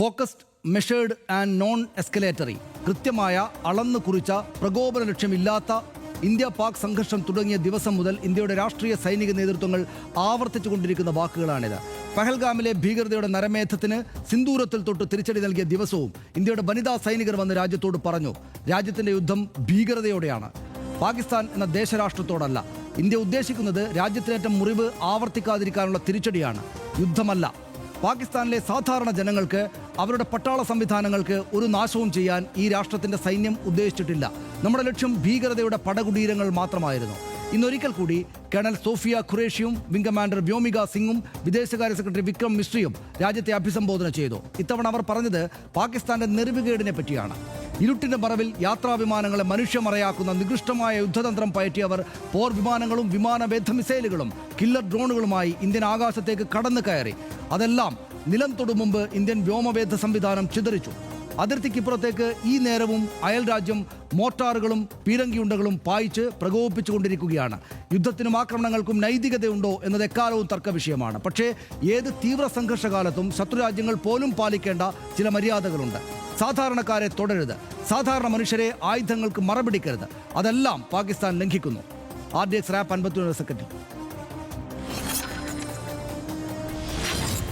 Focused measured and non escalatory കൃത്യമായ അളന്നു കുറിച്ച പ്രകോപന ലക്ഷ്യമില്ലാത്ത ഇന്ത്യ പാക് സംഘർഷം തുടങ്ങിയ ദിവസം മുതൽ ഇന്ത്യയുടെ രാഷ്ട്രീയ സൈനിക നേതൃത്വങ്ങൾ ആവർത്തിച്ചുകൊണ്ടിരിക്കുന്ന വാക്കുകളാണിത്. പഹൽഗാമിലെ ഭീകരതയുടെ നരമേധത്തിന് സിന്ദൂരത്തിൽ തൊട്ട് തിരിച്ചടി നൽകിയ ദിവസവും ഇന്ത്യയുടെ വനിതാ സൈനികർ വന്ന് രാജ്യത്തോട് പറഞ്ഞു രാജ്യത്തിന്റെ യുദ്ധം ഭീകരതയോടെയാണ്. പാകിസ്ഥാൻ എന്ന ദേശരാഷ്ട്രത്തോടല്ല. ഇന്ത്യ ഉദ്ദേശിക്കുന്നത് രാജ്യത്തിനേറ്റ മുറിവ് ആവർത്തിക്കാതിരിക്കാനുള്ള തിരിച്ചടിയാണ്. യുദ്ധമല്ല. പാകിസ്ഥാനിലെ സാധാരണ ജനങ്ങൾക്ക് അവരുടെ പട്ടാള സംവിധാനങ്ങൾക്ക് ഒരു നാശവും ചെയ്യാൻ ഈ രാഷ്ട്രത്തിന്റെ സൈന്യം ഉദ്ദേശിച്ചിട്ടില്ല. നമ്മുടെ ലക്ഷ്യം ഭീകരതയുടെ പടകുടീരങ്ങൾ മാത്രമായിരുന്നു. ഇന്നൊരിക്കൽ കൂടി കേണൽ സോഫിയ ഖുറേഷിയും വിംഗ് കമാൻഡർ വ്യോമിക സിംഗും വിദേശകാര്യ സെക്രട്ടറി വിക്രം മിശ്രയും രാജ്യത്തെ അഭിസംബോധന ചെയ്തു. ഇത്തവണ അവർ പറഞ്ഞത് പാകിസ്ഥാന്റെ നെറിവുകേടിനെ പറ്റിയാണ്. ഇരുട്ടിന്റെ മറവിൽ യാത്രാവിമാനങ്ങളെ മനുഷ്യമറയാക്കുന്ന നികൃഷ്ടമായ യുദ്ധതന്ത്രം പയറ്റിയവർ പോർ വിമാനങ്ങളും വിമാനവേധ മിസൈലുകളും കില്ലർ ഡ്രോണുകളുമായി ഇന്ത്യൻ ആകാശത്തേക്ക് കടന്നു കയറി. അതെല്ലാം നിലം തൊടു മുമ്പ് ഇന്ത്യൻ വ്യോമവേദ സംവിധാനം ചിതറിച്ചു. അതിർത്തിക്കിപ്പുറത്തേക്ക് ഈ നേരവും അയൽരാജ്യം മോർട്ടാറുകളും പീരങ്കിയുണ്ടകളും പായിച്ച് പ്രകോപിപ്പിച്ചുകൊണ്ടിരിക്കുകയാണ്. യുദ്ധത്തിനും ആക്രമണങ്ങൾക്കും നൈതികതയുണ്ടോ എന്നത് എക്കാലവും തർക്ക വിഷയമാണ് പക്ഷേ ഏത് തീവ്ര സംഘർഷകാലത്തും ശത്രുരാജ്യങ്ങൾ പോലും പാലിക്കേണ്ട ചില മര്യാദകളുണ്ട്. സാധാരണക്കാരെ തുടരുത്. സാധാരണ മനുഷ്യരെ ആയുധങ്ങൾക്ക് മറപിടിക്കരുത്. അതെല്ലാം പാകിസ്ഥാൻ ലംഘിക്കുന്നു. ആർ ഡി എക്സ് റാപ്പ് അൻപത്തി സെക്കൻഡിൽ.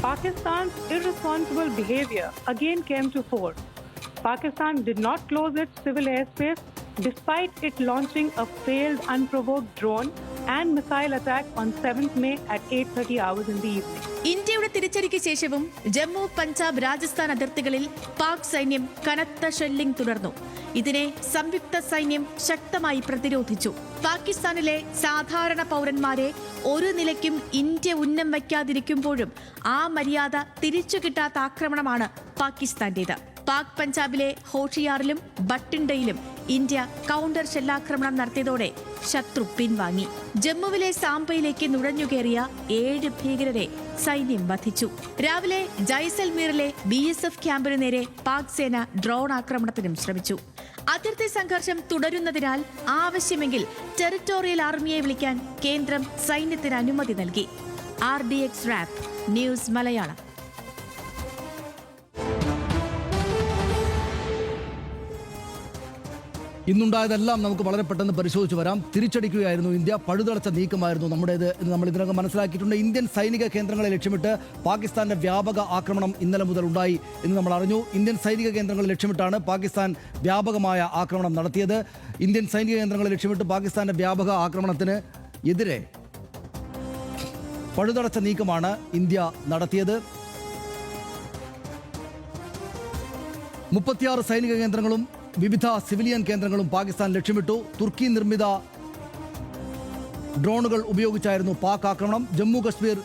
Pakistan's irresponsible behavior again came to fore. Pakistan did not close its civil airspace despite it launching a failed unprovoked drone and missile attack on 7th May at 8:30 hours in the evening. ഇന്ത്യയുടെ തിരിച്ചടിക്ക് ശേഷവും ജമ്മു പഞ്ചാബ് രാജസ്ഥാൻ അതിർത്തികളിൽ പാക് സൈന്യം കനത്ത shelling തുടർന്നു. ഇതിനെ സംയുക്ത സൈന്യം ശക്തമായി പ്രതിരോധിച്ചു. പാകിസ്ഥാനിലെ സാധാരണ പൗരന്മാരെ ഒരു നിലയ്ക്കും ഇന്ത്യ ഉന്നം വയ്ക്കാതിരിക്കുമ്പോഴും ആ മര്യാദ തിരിച്ചു കിട്ടാത്ത ആക്രമണമാണ് പാകിസ്ഥാന്റേത്. പാക് പഞ്ചാബിലെ ഹോഷിയാറിലും ബട്ടിണ്ടയിലും ഇന്ത്യ കൗണ്ടർ ഷെല്ലാക്രമണം നടത്തിയതോടെ ശത്രു പിൻവാങ്ങി. ജമ്മുവിലെ സാംബയിലേക്ക് നുഴഞ്ഞുകയറിയ ഏഴ് ഭീകരരെ സൈന്യം വധിച്ചു. രാവിലെ ജൈസൽമീറിലെ ബി എസ് എഫ് ക്യാമ്പിനു നേരെ പാക് സേന ഡ്രോൺ ആക്രമണത്തിനും ശ്രമിച്ചു. അതിർത്തി സംഘർഷം തുടരുന്നതിനാൽ ആവശ്യമെങ്കിൽ ടെറിട്ടോറിയൽ ആർമിയെ വിളിക്കാൻ കേന്ദ്രം സൈന്യത്തിന് അനുമതി നൽകി. R D X rap news Malayalam. ഇന്നുണ്ടായതെല്ലാം നമുക്ക് വളരെ പെട്ടെന്ന് പരിശോധിച്ച് വരാം. തിരിച്ചടിക്കുകയായിരുന്നു ഇന്ത്യ. പഴുതടച്ച നീക്കമായിരുന്നു നമ്മുടേത് എന്ന് നമ്മൾ ഇതിനകം മനസ്സിലാക്കിയിട്ടുണ്ട്. ഇന്ത്യൻ സൈനിക കേന്ദ്രങ്ങളെ ലക്ഷ്യമിട്ട് പാകിസ്ഥാന്റെ വ്യാപക ആക്രമണം ഇന്നലെ മുതൽ ഉണ്ടായി എന്ന് നമ്മൾ അറിഞ്ഞു. ഇന്ത്യൻ സൈനിക കേന്ദ്രങ്ങളെ ലക്ഷ്യമിട്ടാണ് പാകിസ്ഥാൻ വ്യാപകമായ ആക്രമണം നടത്തിയത്. ഇന്ത്യൻ സൈനിക കേന്ദ്രങ്ങളെ ലക്ഷ്യമിട്ട് പാകിസ്ഥാന്റെ വ്യാപക ആക്രമണത്തിന് എതിരെ പഴുതടച്ച നീക്കമാണ് ഇന്ത്യ നടത്തിയത്. മുപ്പത്തിയാറ് സൈനിക കേന്ദ്രങ്ങളും വിവിധ സിവിലിയൻ കേന്ദ്രങ്ങളും പാകിസ്ഥാൻ ലക്ഷ്യമിട്ടു. തുർക്കി നിർമ്മിത ഡ്രോണുകൾ ഉപയോഗിച്ചായിരുന്നു പാക് ആക്രമണം. ജമ്മു കശ്മീർ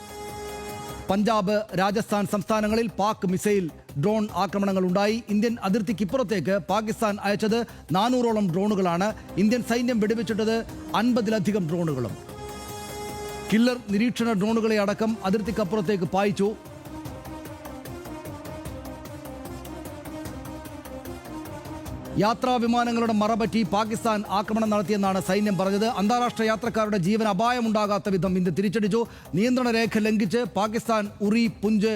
പഞ്ചാബ് രാജസ്ഥാൻ സംസ്ഥാനങ്ങളിൽ പാക് മിസൈൽ ഡ്രോൺ ആക്രമണങ്ങൾ ഉണ്ടായി. ഇന്ത്യൻ അതിർത്തിക്കിപ്പുറത്തേക്ക് പാകിസ്ഥാൻ അയച്ചത് നാനൂറോളം ഡ്രോണുകളാണ്. ഇന്ത്യൻ സൈന്യം വെടിവെച്ചിട്ടത് അൻപതിലധികം ഡ്രോണുകളും. കില്ലർ നിരീക്ഷണ ഡ്രോണുകളെ അടക്കം അതിർത്തിക്കപ്പുറത്തേക്ക് പായിച്ചു. യാത്രാ വിമാനങ്ങളുടെ മറപറ്റി പാകിസ്ഥാൻ ആക്രമണം നടത്തിയെന്നാണ് സൈന്യം പറഞ്ഞത്. അന്താരാഷ്ട്ര യാത്രക്കാരുടെ ജീവൻ അപായമുണ്ടാകാത്ത വിധം ഇന്ത്യ തിരിച്ചടിച്ചു. നിയന്ത്രണ രേഖ ലംഘിച്ച് പാകിസ്ഥാൻ ഉറി പുഞ്ച്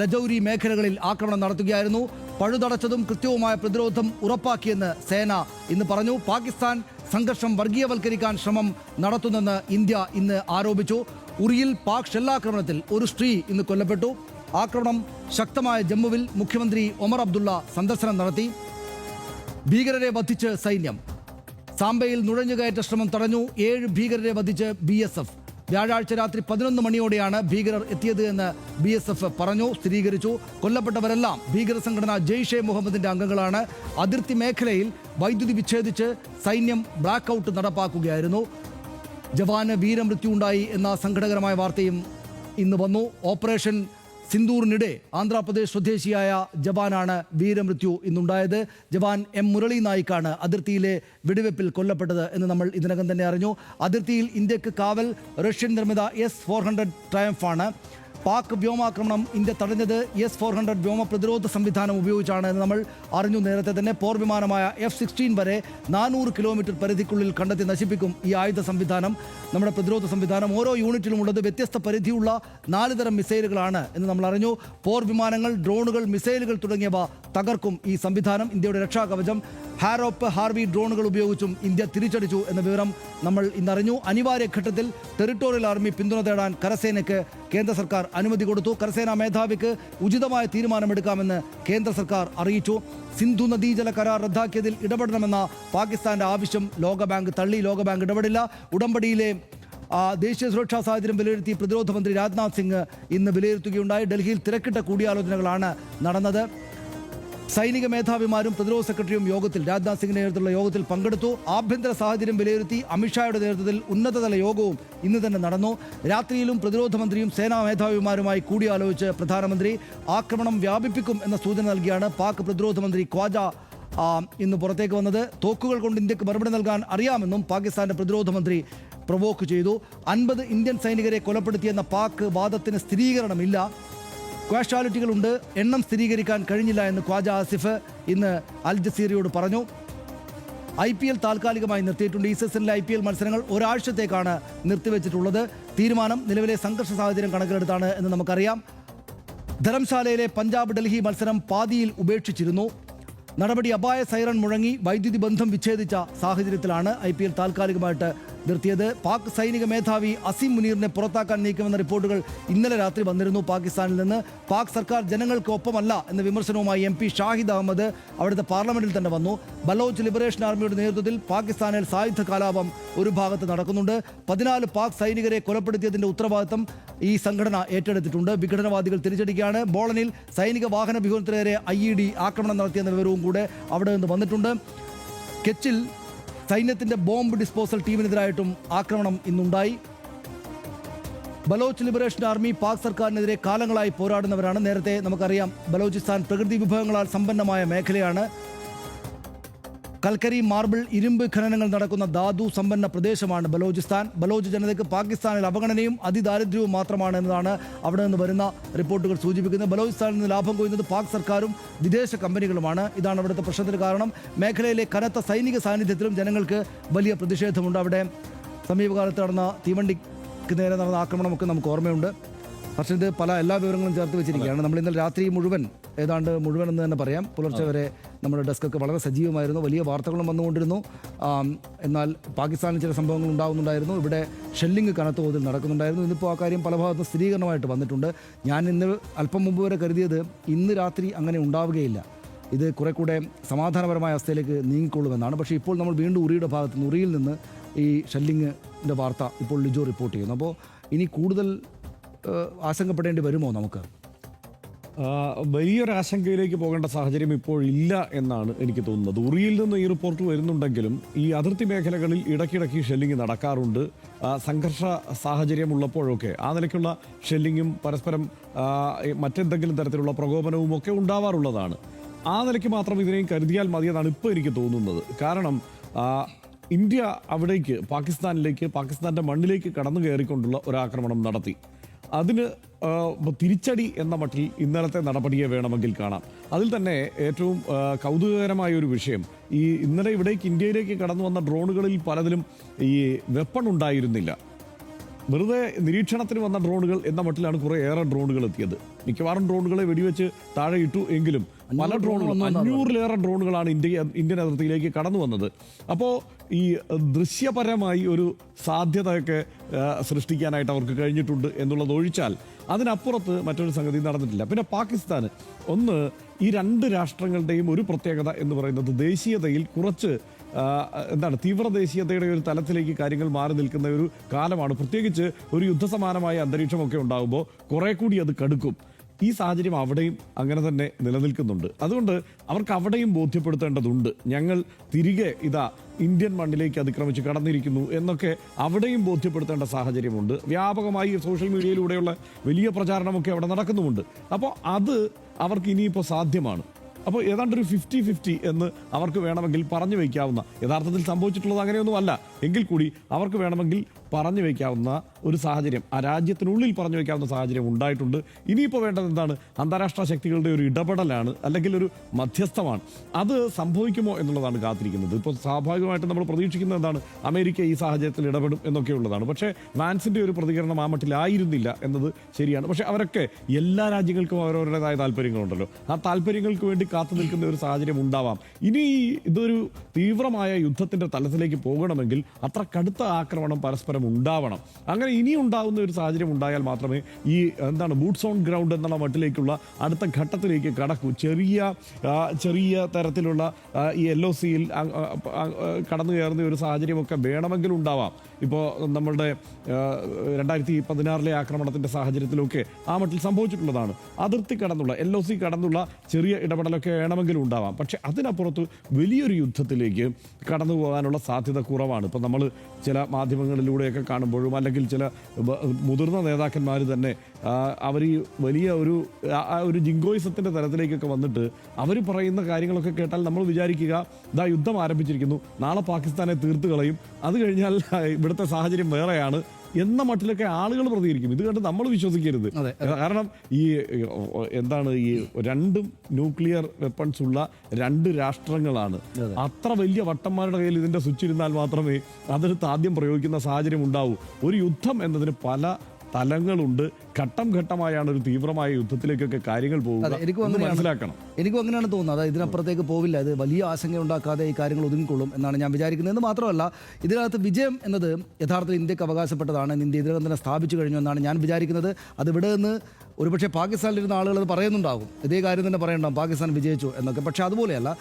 രജൌരി മേഖലകളിൽ ആക്രമണം നടത്തുകയായിരുന്നു. പഴുതടച്ചതും കൃത്യവുമായ പ്രതിരോധം ഉറപ്പാക്കിയെന്ന് സേന ഇന്ന് പറഞ്ഞു. പാകിസ്ഥാൻ സംഘർഷം വർഗീയവൽക്കരിക്കാൻ ശ്രമം നടത്തുന്നെന്ന് ഇന്ത്യ ഇന്ന് ആരോപിച്ചു. ഉറിയിൽ പാക് ഷെല്ലാക്രമണത്തിൽ ഒരു സ്ത്രീ ഇന്ന് കൊല്ലപ്പെട്ടു. ആക്രമണം ശക്തമായ ജമ്മുവിൽ മുഖ്യമന്ത്രി ഒമർ അബ്ദുള്ള സന്ദർശനം നടത്തി. ഭീകരരെ വധിച്ച് സൈന്യം. സാംബയിൽ നുഴഞ്ഞുകയറ്റ ശ്രമം തടഞ്ഞു. ഏഴ് ഭീകരരെ വധിച്ച് ബി എസ് എഫ് വ്യാഴാഴ്ച രാത്രി പതിനൊന്ന് മണിയോടെയാണ് ഭീകരർ എത്തിയത് എന്ന് ബി എസ് എഫ് പറഞ്ഞു. സ്ഥിരീകരിച്ചു. കൊല്ലപ്പെട്ടവരെല്ലാം ഭീകര സംഘടന ജെയ്ഷെ മുഹമ്മദിന്റെ അംഗങ്ങളാണ്. അതിർത്തി മേഖലയിൽ വൈദ്യുതി വിച്ഛേദിച്ച് സൈന്യം ബ്ലാക്ക് ഔട്ട് നടപ്പാക്കുകയായിരുന്നു. ജവാന് വീരമൃത്യു ഉണ്ടായി എന്ന സങ്കടകരമായ വാർത്തയും ഇന്ന് വന്നു. ഓപ്പറേഷൻ സിന്ദൂറിനിടെ ആന്ധ്രാപ്രദേശ് സ്വദേശിയായ ജവാനാണ് വീരമൃത്യു ഇന്നുണ്ടായത്. ജവാൻ എം മുരളി നായിക്കാണ് അതിർത്തിയിലെ വെടിവെപ്പിൽ കൊല്ലപ്പെട്ടത് എന്ന് നമ്മൾ ഇതിനകം തന്നെ അറിഞ്ഞു. അതിർത്തിയിൽ ഇന്ത്യയ്ക്ക് കാവൽ റഷ്യൻ നിർമ്മിത എസ് ഫോർ ഹൺഡ്രഡ് ട്രയംഫാണ്. പാക് വ്യോമാക്രമണം ഇന്ത്യ തടഞ്ഞത് എസ് ഫോർ ഹൺഡ്രഡ് വ്യോമ പ്രതിരോധ സംവിധാനം ഉപയോഗിച്ചാണ് എന്ന് നമ്മൾ അറിഞ്ഞു നേരത്തെ തന്നെ പോർ വിമാനമായ എഫ് സിക്സ്റ്റീൻ വരെ നാനൂറ് കിലോമീറ്റർ പരിധിക്കുള്ളിൽ കണ്ടെത്തി നശിപ്പിക്കും ഈ ആയുധ സംവിധാനം. നമ്മുടെ പ്രതിരോധ സംവിധാനം ഓരോ യൂണിറ്റിലും ഉള്ളത് വ്യത്യസ്ത പരിധിയുള്ള നാല് തരം മിസൈലുകളാണ് എന്ന് നമ്മൾ അറിഞ്ഞു. പോർ വിമാനങ്ങൾ ഡ്രോണുകൾ മിസൈലുകൾ തുടങ്ങിയവ തകർക്കും ഈ സംവിധാനം. ഇന്ത്യയുടെ രക്ഷാകവചം ഹാരോപ്പ് ഹാർവി ഡ്രോണുകൾ ഉപയോഗിച്ചും ഇന്ത്യ തിരിച്ചടിച്ചു എന്ന വിവരം നമ്മൾ ഇന്നറിഞ്ഞു. അനിവാര്യ ഘട്ടത്തിൽ ടെറിട്ടോറിയൽ ആർമി പിന്തുണ തേടാൻ കരസേനയ്ക്ക് കേന്ദ്ര സർക്കാർ അനുമതി കൊടുത്തു. കരസേനാ മേധാവിക്ക് ഉചിതമായ തീരുമാനമെടുക്കാമെന്ന് കേന്ദ്ര സർക്കാർ അറിയിച്ചു. സിന്ധു നദീജല കരാർ റദ്ദാക്കിയതിൽ ഇടപെടണമെന്ന പാകിസ്ഥാന്റെ ആവശ്യം ലോകബാങ്ക് തള്ളി. ലോകബാങ്ക് ഇടപെടില്ല. ഉടമ്പടിയിലെ ദേശീയ സുരക്ഷാ സാഹചര്യം വിലയിരുത്തി പ്രതിരോധ മന്ത്രി രാജ്നാഥ് സിംഗ് ഇന്ന് വിലയിരുത്തുകയുണ്ടായി. ഡൽഹിയിൽ തിരക്കിട്ട കൂടിയാലോചനകളാണ് നടന്നത്. സൈനിക മേധാവിമാരും പ്രതിരോധ സെക്രട്ടറിയും യോഗത്തിൽ രാജ്നാഥ് സിംഗിന്റെ നേതൃത്വത്തിലുള്ള യോഗത്തിൽ പങ്കെടുത്തു. ആഭ്യന്തര സാഹചര്യം വിലയിരുത്തി അമിത്ഷായുടെ നേതൃത്വത്തിൽ ഉന്നതതല യോഗവും ഇന്ന് തന്നെ നടന്നു. രാത്രിയിലും പ്രതിരോധ മന്ത്രിയും സേനാ മേധാവിമാരുമായി കൂടിയാലോചിച്ച് പ്രധാനമന്ത്രി ആക്രമണം വ്യാപിപ്പിക്കും എന്ന സൂചന നൽകിയാണ് പാക് പ്രതിരോധ മന്ത്രി ഖ്വാജ ആ, ഇന്ന് പുറത്തേക്ക് വന്നത്. തോക്കുകൾ കൊണ്ട് ഇന്ത്യയ്ക്ക് മറുപടി നൽകാൻ അറിയാമെന്നും പാകിസ്ഥാന്റെ പ്രതിരോധ മന്ത്രി പ്രവോക്ക് ചെയ്തു. അൻപത് ഇന്ത്യൻ സൈനികരെ കൊലപ്പെടുത്തിയെന്ന പാക് വാദത്തിന് സ്ഥിരീകരണമില്ല. കാഷ്വാലിറ്റികളുണ്ട് എണ്ണം സ്ഥിരീകരിക്കാൻ കഴിഞ്ഞില്ല എന്ന് ഖ്വാജ ആസിഫ് ഇന്ന് അൽ ജസീറയോട് പറഞ്ഞു. ഐ പി എൽ താൽക്കാലികമായി നിർത്തിയിട്ടുണ്ട്. ഈ സീസണിലെ ഐ പി എൽ മത്സരങ്ങൾ ഒരാഴ്ചത്തേക്കാണ് നിർത്തിവെച്ചിട്ടുള്ളത്. തീരുമാനം നിലവിലെ സംഘർഷ സാഹചര്യം കണക്കിലെടുത്താണ് എന്ന് നമുക്കറിയാം. ധരംശാലയിലെ പഞ്ചാബ് ഡൽഹി മത്സരം പാതിയിൽ ഉപേക്ഷിച്ചിരുന്നു. നടപടി അപായ സൈറൺ മുഴങ്ങി വൈദ്യുതി ബന്ധം വിച്ഛേദിച്ച സാഹചര്യത്തിലാണ് ഐ താൽക്കാലികമായിട്ട് നിർത്തിയത്. പാക് സൈനിക മേധാവി അസിം മുനീറിനെ പുറത്താക്കാൻ നീക്കുമെന്ന റിപ്പോർട്ടുകൾ ഇന്നലെ രാത്രി വന്നിരുന്നു. പാകിസ്ഥാനിൽ നിന്ന് പാക് സർക്കാർ ജനങ്ങൾക്ക് ഒപ്പമല്ല എന്ന വിമർശനവുമായി എം പി ഷാഹിദ് അഹമ്മദ് അവിടുത്തെ പാർലമെന്റിൽ തന്നെ വന്നു. ബലോച്ച് ലിബറേഷൻ ആർമിയുടെ നേതൃത്വത്തിൽ പാകിസ്ഥാനിൽ സായുധ കലാപം ഒരു ഭാഗത്ത് നടക്കുന്നുണ്ട്. പതിനാല് പാക് സൈനികരെ കൊലപ്പെടുത്തിയതിന്റെ ഉത്തരവാദിത്തം ഈ സംഘടന ഏറ്റെടുത്തിട്ടുണ്ട്. വിഘടനവാദികൾ തിരിച്ചടിക്കുകയാണ്. ബോളനിൽ സൈനിക വാഹന വ്യൂഹത്തിന് നേരെ ഐ ഇ ഡി ആക്രമണം നടത്തിയെന്ന വിവരവും കൂടെ അവിടെ നിന്ന് വന്നിട്ടുണ്ട്. കെച്ചിൽ സൈന്യത്തിന്റെ ബോംബ് ഡിസ്പോസൽ ടീമിനെതിരായിട്ടും ആക്രമണം ഇന്നുണ്ടായി. ബലോച്ച് ലിബറേഷൻ ആർമി പാക് സർക്കാരിനെതിരെ കാലങ്ങളായി പോരാടുന്നവരാണ്. നേരത്തെ നമുക്കറിയാം ബലോചിസ്ഥാൻ പ്രകൃതി വിഭവങ്ങളാൽ സമ്പന്നമായ മേഖലയാണ്. കൽക്കരി മാർബിൾ ഇരുമ്പ് ഖനനങ്ങൾ നടക്കുന്ന ധാതു സമ്പന്ന പ്രദേശമാണ് ബലോചിസ്ഥാൻ. ബലോചി ജനതയ്ക്ക് പാകിസ്ഥാനിൽ അവഗണനയും അതിദാരിദ്ര്യവും മാത്രമാണ് എന്നതാണ് അവിടെ നിന്ന് വരുന്ന റിപ്പോർട്ടുകൾ സൂചിപ്പിക്കുന്നത്. ബലോചിസ്ഥാനിൽ നിന്ന് ലാഭം കൊയ്യുന്നത് പാക് സർക്കാരും വിദേശ കമ്പനികളുമാണ്. ഇതാണ് അവിടുത്തെ പ്രശ്നത്തിന് കാരണം. മേഖലയിലെ കനത്ത സൈനിക സാന്നിധ്യത്തിലും ജനങ്ങൾക്ക് വലിയ പ്രതിഷേധമുണ്ട്. അവിടെ സമീപകാലത്ത് നടന്ന തീവണ്ടിക്ക് നേരെ നടന്ന ആക്രമണമൊക്കെ നമുക്ക് ഓർമ്മയുണ്ട്. പക്ഷേ ഇത് പല എല്ലാ വിവരങ്ങളും ചേർത്ത് വെച്ചിരിക്കുകയാണ്. നമ്മൾ ഇന്നലെ രാത്രി മുഴുവൻ ഏതാണ്ട് മുഴുവൻ എന്ന് തന്നെ പറയാം. പുലർച്ചെ വരെ നമ്മുടെ ഡെസ്കൊക്കെ വളരെ സജീവമായിരുന്നു. വലിയ വാർത്തകളും വന്നുകൊണ്ടിരുന്നു. എന്നാൽ പാകിസ്ഥാനിൽ ചില സംഭവങ്ങൾ ഉണ്ടാകുന്നുണ്ടായിരുന്നു ഇവിടെ ഷെല്ലിംഗ് കനത്ത തോതിൽ നടക്കുന്നുണ്ടായിരുന്നു. ഇന്നിപ്പോൾ ആ കാര്യം പല ഭാഗത്തും സ്ഥിരീകരണമായിട്ട് വന്നിട്ടുണ്ട്. ഞാൻ ഇന്ന് അല്പം മുമ്പ് വരെ കരുതിയത് ഇന്ന് രാത്രി അങ്ങനെ ഉണ്ടാവുകയില്ല. ഇത് കുറെ കൂടെ സമാധാനപരമായ അവസ്ഥയിലേക്ക് നീങ്ങിക്കൊള്ളുമെന്നാണ്. പക്ഷേ ഇപ്പോൾ നമ്മൾ വീണ്ടും ഉറിയുടെ ഭാഗത്ത് നിന്ന് ഉറിയിൽ നിന്ന് ഈ ഷെല്ലിങ്ങിന്റെ വാർത്ത ഇപ്പോൾ ലിജോ റിപ്പോർട്ട് ചെയ്യുന്നു. അപ്പോൾ ഇനി കൂടുതൽ ആശങ്കപ്പെടേണ്ടി വരുമോ നമുക്ക്? വലിയൊരു ആശങ്കയിലേക്ക് പോകേണ്ട സാഹചര്യം ഇപ്പോൾ ഇല്ല എന്നാണ് എനിക്ക് തോന്നുന്നത്. ഉറിയിൽ നിന്ന് ഈ റിപ്പോർട്ട് വരുന്നുണ്ടെങ്കിലും ഈ അതിർത്തി മേഖലകളിൽ ഇടയ്ക്കിടയ്ക്ക് ഷെല്ലിംഗ് നടക്കാറുണ്ട്. സംഘർഷ സാഹചര്യം ഉള്ളപ്പോഴൊക്കെ ആ നിലയ്ക്കുള്ള ഷെല്ലിങ്ങും പരസ്പരം മറ്റെന്തെങ്കിലും തരത്തിലുള്ള പ്രകോപനവും ഒക്കെ ഉണ്ടാവാറുള്ളതാണ്. ആ നിലയ്ക്ക് മാത്രം ഇതിനെയും കരുതിയാൽ മതിയെന്നാണ് ഇപ്പോൾ എനിക്ക് തോന്നുന്നത്. കാരണം ഇന്ത്യ അവിടേക്ക് പാകിസ്ഥാനിലേക്ക് പാകിസ്ഥാന്റെ മണ്ണിലേക്ക് കടന്നു കയറിക്കൊണ്ടുള്ള ഒരു ആക്രമണം നടത്തി. അതിന് തിരിച്ചടി എന്ന മട്ടിൽ ഇന്നലത്തെ നടപടിയെ വേണമെങ്കിൽ കാണാം. അതിൽ തന്നെ ഏറ്റവും കൗതുകകരമായ ഒരു വിഷയം ഈ ഇന്നലെ ഇവിടേക്ക് ഇന്ത്യയിലേക്ക് കടന്നു വന്ന ഡ്രോണുകളിൽ പലതിലും ഈ വെപ്പൺ ഉണ്ടായിരുന്നില്ല. വെറുതെ നിരീക്ഷണത്തിന് വന്ന ഡ്രോണുകൾ എന്ന മട്ടിലാണ് കുറെ ഏറെ ഡ്രോണുകൾ എത്തിയത്. മിക്കവാറും ഡ്രോണുകളെ വെടിവെച്ച് താഴെ ഇട്ടു എങ്കിലും പല ഡ്രോണുകൾ അഞ്ഞൂറിലേറെ ഡ്രോണുകളാണ് ഇന്ത്യ ഇന്ത്യൻ അതിർത്തിയിലേക്ക് കടന്നു വന്നത്. അപ്പോൾ ഈ ദൃശ്യപരമായി ഒരു സാധ്യതയൊക്കെ സൃഷ്ടിക്കാനായിട്ട് അവർക്ക് കഴിഞ്ഞിട്ടുണ്ട് എന്നുള്ളത് ഒഴിച്ചാൽ അതിനപ്പുറത്ത് മറ്റൊരു സംഗതി നടന്നിട്ടില്ല. പിന്നെ പാകിസ്ഥാൻ ഒന്ന് ഈ രണ്ട് രാഷ്ട്രങ്ങളുടെയും ഒരു പ്രത്യേകത എന്ന് പറയുന്നത് ദേശീയതയിൽ കുറച്ച് എന്താണ് തീവ്രദേശീയതയുടെ ഒരു തലത്തിലേക്ക് കാര്യങ്ങൾ മാറി നിൽക്കുന്ന ഒരു കാലമാണ്. പ്രത്യേകിച്ച് ഒരു യുദ്ധസമാനമായ അന്തരീക്ഷമൊക്കെ ഉണ്ടാകുമ്പോൾ കുറെ കൂടി അത് കടുക്കും. ഈ സാഹചര്യം അവിടെയും അങ്ങനെ തന്നെ നിലനിൽക്കുന്നുണ്ട്. അതുകൊണ്ട് അവർക്ക് അവിടെയും ബോധ്യപ്പെടുത്തേണ്ടതുണ്ട്. ഞങ്ങൾ തിരികെ ഇതാ ഇന്ത്യൻ മണ്ണിലേക്ക് അതിക്രമിച്ച് കടന്നിരിക്കുന്നു എന്നൊക്കെ അവിടെയും ബോധ്യപ്പെടുത്തേണ്ട സാഹചര്യമുണ്ട്. വ്യാപകമായി സോഷ്യൽ മീഡിയയിലൂടെയുള്ള വലിയ പ്രചാരണമൊക്കെ അവിടെ നടക്കുന്നുമുണ്ട്. അപ്പോൾ അത് അവർക്ക് ഇനിയിപ്പോൾ സാധ്യമാണ്. അപ്പോൾ ഏതാണ്ട് ഒരു ഫിഫ്റ്റി ഫിഫ്റ്റി എന്ന് അവർക്ക് വേണമെങ്കിൽ പറഞ്ഞു വയ്ക്കാവുന്ന. യഥാർത്ഥത്തിൽ സംഭവിച്ചിട്ടുള്ളത് അങ്ങനെയൊന്നും അല്ല എങ്കിൽ കൂടി അവർക്ക് വേണമെങ്കിൽ പറഞ്ഞു വയ്ക്കാവുന്ന ഒരു സാഹചര്യം ആ രാജ്യത്തിനുള്ളിൽ പറഞ്ഞു വയ്ക്കാവുന്ന സാഹചര്യം ഉണ്ടായിട്ടുണ്ട്. ഇനിയിപ്പോൾ വേണ്ടത് എന്താണ്? അന്താരാഷ്ട്ര ശക്തികളുടെ ഒരു ഇടപെടലാണ് അല്ലെങ്കിൽ ഒരു മധ്യസ്ഥമാണ്. അത് സംഭവിക്കുമോ എന്നുള്ളതാണ് കാത്തിരിക്കുന്നത്. ഇപ്പോൾ സ്വാഭാവികമായിട്ടും നമ്മൾ പ്രതീക്ഷിക്കുന്നത് എന്താണ്? അമേരിക്ക ഈ സാഹചര്യത്തിൽ ഇടപെടും എന്നൊക്കെയുള്ളതാണ്. പക്ഷേ വാൻസിന്റെ ഒരു പ്രതികരണം ആ മട്ടിലായിരുന്നില്ല എന്നത് ശരിയാണ്. പക്ഷേ അവരൊക്കെ എല്ലാ രാജ്യങ്ങൾക്കും അവരവരുടേതായ താല്പര്യങ്ങളുണ്ടല്ലോ. ആ താല്പര്യങ്ങൾക്ക് വേണ്ടി കാത്തു നിൽക്കുന്ന ഒരു സാഹചര്യം ഉണ്ടാവാം. ഇനി ഇതൊരു തീവ്രമായ യുദ്ധത്തിന്റെ തലത്തിലേക്ക് പോകണമെങ്കിൽ അത്ര കടുത്ത ആക്രമണം പരസ്പരം ഉണ്ടാവണം. അങ്ങനെ ഇനി ഉണ്ടാകുന്ന ഒരു സാഹചര്യം ഉണ്ടായാൽ മാത്രമേ ഈ എന്താണ് ബൂട്ട്സ് ഓൺ ഗ്രൗണ്ട് എന്നുള്ള മട്ടിലേക്കുള്ള അടുത്ത ഘട്ടത്തിലേക്ക് കടക്കൂ. ചെറിയ ചെറിയ തരത്തിലുള്ള ഈ എൽ ഒ സിയിൽ കടന്നു കയറുന്ന ഒരു സാഹചര്യമൊക്കെ വേണമെങ്കിൽ ഉണ്ടാവാം. ഇപ്പോൾ നമ്മളുടെ രണ്ടായിരത്തി പതിനാറിലെ ആക്രമണത്തിന്റെ സാഹചര്യത്തിലൊക്കെ ആ മട്ടിൽ സംഭവിച്ചിട്ടുള്ളതാണ്. അതിർത്തി കടന്നുള്ള എൽ ഒ സി കടന്നുള്ള ചെറിയ ഇടപെടലൊക്കെ വേണമെങ്കിലും ഉണ്ടാവാം. പക്ഷേ അതിനപ്പുറത്ത് വലിയൊരു യുദ്ധത്തിലേക്ക് കടന്നു പോകാനുള്ള സാധ്യത കുറവാണ്. ഇപ്പം നമ്മൾ ചില മാധ്യമങ്ങളിലൂടെയൊക്കെ കാണുമ്പോഴും അല്ലെങ്കിൽ ചില മുതിർന്ന നേതാക്കന്മാർ തന്നെ അവർ ഈ വലിയ ഒരു ഒരു ജിങ്കോയിസത്തിന്റെ തരത്തിലേക്കൊക്കെ വന്നിട്ട് അവർ പറയുന്ന കാര്യങ്ങളൊക്കെ കേട്ടാൽ നമ്മൾ വിചാരിക്കുക ഇതാ യുദ്ധം ആരംഭിച്ചിരിക്കുന്നു. നാളെ പാകിസ്ഥാനെ തീർത്ത് കളയും. അത് കഴിഞ്ഞാൽ ഇവിടുത്തെ സാഹചര്യം വേറെയാണ്. എന്ന മട്ടിലൊക്കെ ആളുകൾ പ്രതികരിക്കും. ഇത് കണ്ട് നമ്മൾ വിശ്വസിക്കരുത്. കാരണം ഈ എന്താണ് ഈ രണ്ടും ന്യൂക്ലിയർ വെപ്പൺസ് ഉള്ള രണ്ട് രാഷ്ട്രങ്ങളാണ്. അത്ര വലിയ വട്ടന്മാരുടെ കയ്യിൽ ഇതിന്റെ സ്വിച്ച് ഇരുന്നാൽ മാത്രമേ അതെടുത്ത് ആദ്യം പ്രയോഗിക്കുന്ന സാഹചര്യം ഉണ്ടാവൂ. ഒരു യുദ്ധം എന്നതിന് പല തലങ്ങളുണ്ട്. ഘട്ടം ഘട്ടമായാണ് ഒരു തീവ്രമായ യുദ്ധത്തിലേക്കൊക്കെ കാര്യങ്ങൾ എനിക്ക് എനിക്കും മനസ്സിലാക്കണം. എനിക്കും അങ്ങനെയാണ് തോന്നുന്നത്. അതായത് ഇതിനപ്പുറത്തേക്ക് പോവില്ല. ഇത് വലിയ ആശങ്ക ഉണ്ടാക്കാതെ ഈ കാര്യങ്ങൾ ഒതുങ്ങിക്കൊള്ളും എന്നാണ് ഞാൻ വിചാരിക്കുന്നത്. എന്ന് മാത്രമല്ല ഇതിനകത്ത് വിജയം എന്നത് യഥാർത്ഥത്തിൽ ഇന്ത്യയ്ക്ക് അവകാശപ്പെട്ടതാണ്. ഇന്ത്യ ഇതിനകം തന്നെ സ്ഥാപിച്ചു കഴിഞ്ഞു എന്നാണ് ഞാൻ വിചാരിക്കുന്നത്. അത് ഇവിടെ നിന്ന് ഒരുപക്ഷെ പാകിസ്ഥാനിലിരുന്ന ആളുകൾ അത് പറയുന്നുണ്ടാകും. ഇതേ കാര്യം തന്നെ പറയണ്ടാവും പാകിസ്ഥാൻ വിജയിച്ചു എന്നൊക്കെ. പക്ഷേ അതുപോലെയല്ല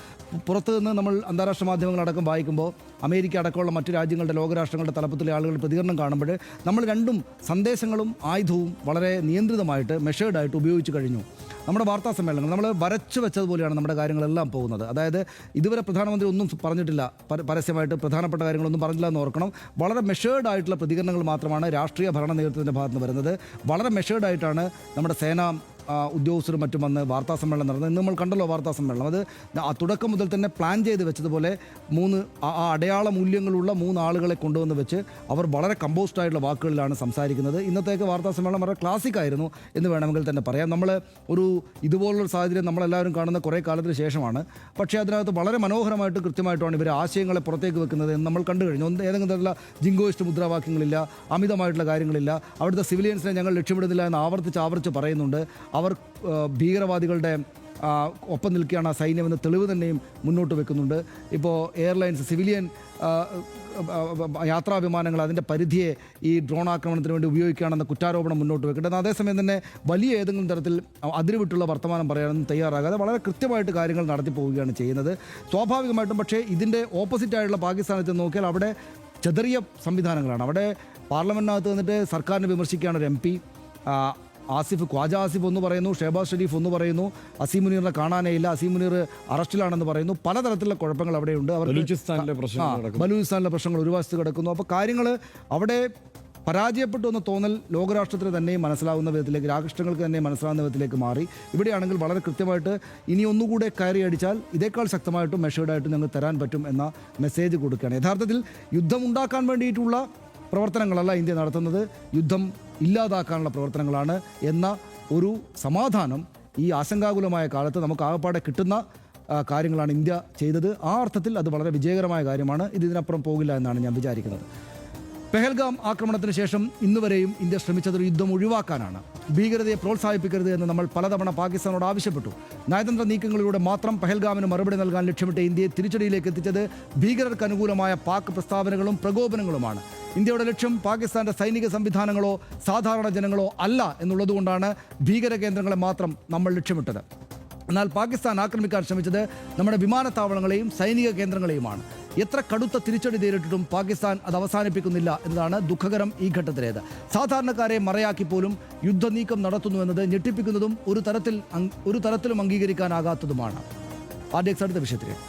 പുറത്ത് നിന്ന് നമ്മൾ അന്താരാഷ്ട്ര മാധ്യമങ്ങളടക്കം വായിക്കുമ്പോൾ അമേരിക്ക അടക്കമുള്ള മറ്റു രാജ്യങ്ങളുടെ ലോകരാഷ്ട്രങ്ങളുടെ തലപ്പത്തിലെ ആളുകൾ പ്രതികരണം കാണുമ്പോൾ നമ്മൾ രണ്ടും സന്ദേശങ്ങളും ആയുധവും വളരെ നിയന്ത്രിതമായിട്ട് മെഷേർഡായിട്ട് ഉപയോഗിച്ച് കഴിഞ്ഞു. നമ്മുടെ വാർത്താ സമ്മേളനങ്ങൾ നമ്മൾ വരച്ചു വെച്ചതുപോലെയാണ് നമ്മുടെ കാര്യങ്ങളെല്ലാം പോകുന്നത്. അതായത് ഇതുവരെ പ്രധാനമന്ത്രി ഒന്നും പറഞ്ഞിട്ടില്ല. പരസ്യമായിട്ട് പ്രധാനപ്പെട്ട കാര്യങ്ങളൊന്നും പറഞ്ഞില്ല എന്ന് ഓർക്കണം. വളരെ മെഷേർഡ് ആയിട്ടുള്ള പ്രതികരണങ്ങൾ മാത്രമാണ് രാഷ്ട്രീയ ഭരണ നേതൃത്വത്തിന്റെ ഭാഗത്ത് നിന്ന് വരുന്നത്. വളരെ മെഷേർഡ് ആയിട്ടാണ് നമ്മുടെ സേന ഉദ്യോഗസ്ഥരും മറ്റും വന്ന് വാർത്താ സമ്മേളനം നടന്നത് ഇന്ന് നമ്മൾ കണ്ടല്ലോ വാർത്താ സമ്മേളനം. അത് തുടക്കം മുതൽ തന്നെ പ്ലാൻ ചെയ്ത് വെച്ചതുപോലെ മൂന്ന് ആ അടയാള മൂല്യങ്ങളുള്ള മൂന്ന് ആളുകളെ കൊണ്ടുവന്ന് വെച്ച് അവർ വളരെ കമ്പോസ്ഡ് ആയിട്ടുള്ള വാക്കുകളിലാണ് സംസാരിക്കുന്നത്. ഇന്നത്തേക്ക് വാർത്താ സമ്മേളനം വളരെ ക്ലാസിക് ആയിരുന്നു എന്ന് വേണമെങ്കിൽ തന്നെ പറയാം. നമ്മൾ ഒരു ഇതുപോലുള്ള സാഹചര്യം നമ്മളെല്ലാവരും കാണുന്ന കുറേ കാലത്തിന് ശേഷമാണ്. പക്ഷേ അതിനകത്ത് വളരെ മനോഹരമായിട്ട് കൃത്യമായിട്ടാണ് ഇവർ ആശയങ്ങളെ പുറത്തേക്ക് വെക്കുന്നത് എന്ന് നമ്മൾ കണ്ടു കഴിഞ്ഞു. ഒന്ന് ഏതെങ്കിലും തരത്തിലുള്ള ജിങ്കോയിസ്റ്റ് മുദ്രാവാക്യങ്ങളില്ല അമിതമായിട്ടുള്ള കാര്യങ്ങളില്ല അവിടുത്തെ സിവിലിയൻസിനെ ഞങ്ങൾ ലക്ഷ്യമിടുന്നില്ല എന്ന് ആവർത്തിച്ച് ആവർത്തിച്ച് പറയുന്നുണ്ട്. അവർ ഭീകരവാദികളുടെ ഒപ്പം നിൽക്കുകയാണ്. സൈന്യമെന്ന് തെളിവ് തന്നെയും മുന്നോട്ട് വെക്കുന്നുണ്ട്. ഇപ്പോൾ എയർലൈൻസ് സിവിലിയൻ യാത്രാ വിമാനങ്ങൾ അതിന്റെ പരിധിയെ ഈ ഡ്രോൺ ആക്രമണത്തിന് വേണ്ടി ഉപയോഗിക്കുകയാണെന്ന കുറ്റാരോപണം മുന്നോട്ട് വെക്കേണ്ടത് അതേസമയം തന്നെ വലിയ ഏതെങ്കിലും തരത്തിൽ അതിരുവിട്ടുള്ള വർത്തമാനം പറയാനൊന്നും തയ്യാറാകാതെ വളരെ കൃത്യമായിട്ട് കാര്യങ്ങൾ നടത്തി പോവുകയാണ് ചെയ്യുന്നത്. സ്വാഭാവികമായിട്ടും പക്ഷേ ഇതിന്റെ ഓപ്പോസിറ്റായിട്ടുള്ള പാകിസ്ഥാനത്ത് നോക്കിയാൽ അവിടെ ചെതറിയ സംവിധാനങ്ങളാണ്. അവിടെ പാർലമെന്റിനകത്ത് വന്നിട്ട് സർക്കാരിനെ വിമർശിക്കുകയാണ് ഒരു എം പി. ആസിഫ് ഖ്വാജ ആസിഫ് ഒന്ന് പറയുന്നു ഷെഹബാസ് ഷെരീഫ് ഒന്ന് പറയുന്നു അസീം മുനീറിനെ കാണാനേ ഇല്ല അസീം മുനീർ അറസ്റ്റിലാണെന്ന് പറയുന്നു. പലതരത്തിലുള്ള കുഴപ്പങ്ങൾ അവിടെയുണ്ട്. അവർ ബലൂചിസ്ഥാനിലെ പ്രശ്നങ്ങൾ നടക്കുന്നു. ബലൂചിസ്ഥാനിലെ പ്രശ്നങ്ങൾ ഒരു വശത്ത് കിടക്കുന്നു. അപ്പോൾ കാര്യങ്ങൾ അവിടെ പരാജയപ്പെട്ടു എന്ന് തോന്നൽ ലോകരാഷ്ട്രത്തിന് തന്നെയും മനസ്സിലാവുന്ന വിധത്തിലേക്ക് രാഷ്ട്രങ്ങൾക്ക് തന്നെ മനസ്സിലാവുന്ന വിധത്തിലേക്ക് മാറി. ഇവിടെയാണെങ്കിൽ വളരെ കൃത്യമായിട്ട് ഇനി ഒന്നുകൂടെ കയറി അടിച്ചാൽ ഇതേക്കാൾ ശക്തമായിട്ടും മെഷേർഡായിട്ടും ഞങ്ങൾ തരാൻ പറ്റും എന്ന മെസ്സേജ് കൊടുക്കുകയാണ്. യഥാർത്ഥത്തിൽ യുദ്ധമുണ്ടാക്കാൻ വേണ്ടിയിട്ടുള്ള പ്രവർത്തനങ്ങളല്ല ഇന്ത്യ നടത്തുന്നത്. യുദ്ധം ഇല്ലാതാക്കാനുള്ള പ്രവർത്തനങ്ങളാണ് എന്ന ഒരു സമാധാനം ഈ ആശങ്കാകുലമായ കാലത്ത് നമുക്ക് ആകപ്പാടെ കിട്ടുന്ന കാര്യങ്ങളാണ് ഇന്ത്യ ചെയ്തത്. ആ അർത്ഥത്തിൽ അത് വളരെ വിജയകരമായ കാര്യമാണ്. ഇത് ഇതിനപ്പുറം പോകില്ല എന്നാണ് ഞാൻ വിചാരിക്കുന്നത്. പെഹൽഗാം ആക്രമണത്തിന് ശേഷം ഇന്നുവരെയും ഇന്ത്യ ശ്രമിച്ചത് ഒരു യുദ്ധം ഒഴിവാക്കാനാണ്. ഭീകരതയെ പ്രോത്സാഹിപ്പിക്കരുത് എന്ന് നമ്മൾ പലതവണ പാകിസ്ഥാനോട് ആവശ്യപ്പെട്ടു. നയതന്ത്ര നീക്കങ്ങളിലൂടെ മാത്രം പെഹൽഗാമിന് മറുപടി നൽകാൻ ലക്ഷ്യമിട്ട് ഇന്ത്യയെ തിരിച്ചടിയിലേക്ക് എത്തിച്ചത് ഭീകരർക്ക് അനുകൂലമായ പാക് പ്രസ്താവനകളും പ്രകോപനങ്ങളുമാണ്. ഇന്ത്യയുടെ ലക്ഷ്യം പാകിസ്ഥാന്റെ സൈനിക സംവിധാനങ്ങളോ സാധാരണ ജനങ്ങളോ അല്ല എന്നുള്ളതുകൊണ്ടാണ് ഭീകര കേന്ദ്രങ്ങളെ മാത്രം നമ്മൾ ലക്ഷ്യമിട്ടത്. എന്നാൽ പാകിസ്ഥാൻ ആക്രമിക്കാൻ ശ്രമിച്ചത് നമ്മുടെ വിമാനത്താവളങ്ങളെയും സൈനിക കേന്ദ്രങ്ങളെയുമാണ്. എത്ര കടുത്ത തിരിച്ചടി നേരിട്ടിട്ടും പാകിസ്ഥാൻ അത് അവസാനിപ്പിക്കുന്നില്ല എന്നതാണ് ദുഃഖകരം ഈ ഘട്ടത്തിലേത്. സാധാരണക്കാരെ മറയാക്കി പോലും യുദ്ധനീക്കം നടത്തുന്നു എന്നത് ഞെട്ടിപ്പിക്കുന്നതും ഒരു തരത്തിൽ ഒരു തരത്തിലും അംഗീകരിക്കാനാകാത്തതുമാണ്. ആർ അടുത്ത വിഷയത്തിലേക്ക്